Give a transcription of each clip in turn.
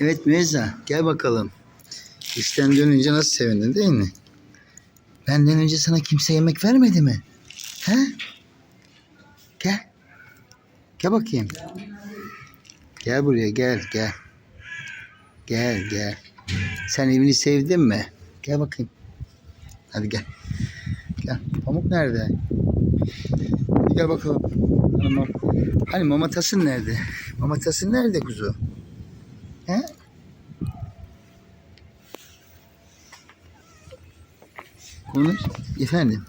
Evet Müezza gel bakalım. İşten dönünce nasıl sevindin değil mi? Benden önce sana kimse yemek vermedi mi? He? Gel. Gel bakayım. Gel buraya gel gel. Gel gel. Sen evini sevdin mi? Gel bakayım. Hadi gel. Gel. Pamuk nerede? Gel bakalım. Hani mamatasın nerede? Mamatasın nerede kuzu? He? Konuş. Efendim.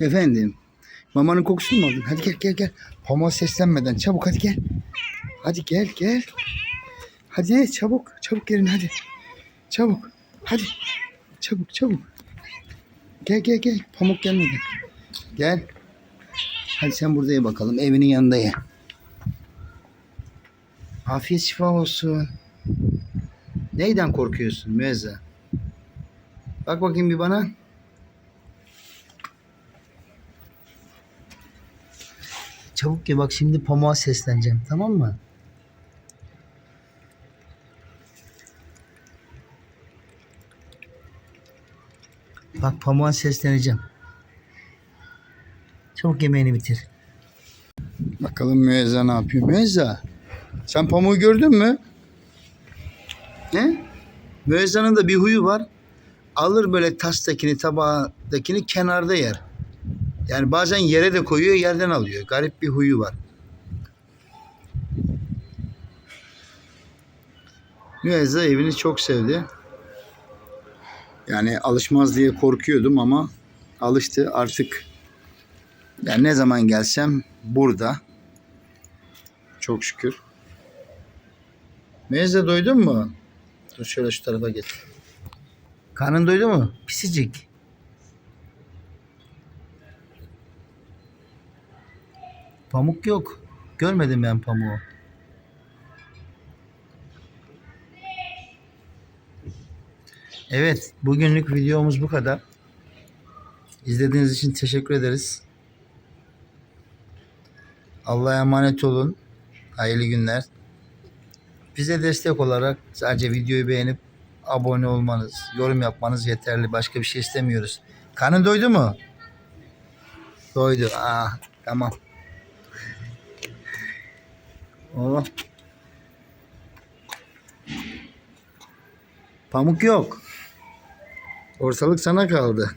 Efendim. Mamanın kokusunu mu aldın? Hadi gel gel gel. Pamuğa seslenmeden çabuk hadi gel. Hadi gel gel. Hadi çabuk çabuk gelin hadi. Çabuk. Hadi. Çabuk çabuk. Gel gel gel. Pamuk gelmedi. Gel. Hadi sen burada ye bakalım. Evinin yanında ye. Afiyet şifa olsun. Neyden korkuyorsun Müezza? Bak bakayım bir bana. Çabuk ye bak şimdi pamuğa sesleneceğim tamam mı? Bak pamuğa sesleneceğim. Çabuk yemeğini bitir. Bakalım Müezza ne yapıyor? Müezza sen pamuğu gördün mü? Ne? Müezza'nın da bir huyu var. Alır böyle tastakini tabağdakini kenarda yer. Yani bazen yere de koyuyor yerden alıyor. Garip bir huyu var. Müezza evini çok sevdi. Yani alışmaz diye korkuyordum ama alıştı artık. Yani ne zaman gelsem burada. Çok şükür. Müezza doydun mu? Dur şöyle şu tarafa git. Karnın doydu mu? Pisicik. Pamuk yok. Görmedim ben pamuğu. Evet, bugünlük videomuz bu kadar. İzlediğiniz için teşekkür ederiz. Allah'a emanet olun. Hayırlı günler. Bize destek olarak sadece videoyu beğenip abone olmanız, yorum yapmanız yeterli. Başka bir şey istemiyoruz. Karnın doydu mu? Doydu. Aa, tamam. Oh. Pamuk yok. Ortalık sana kaldı.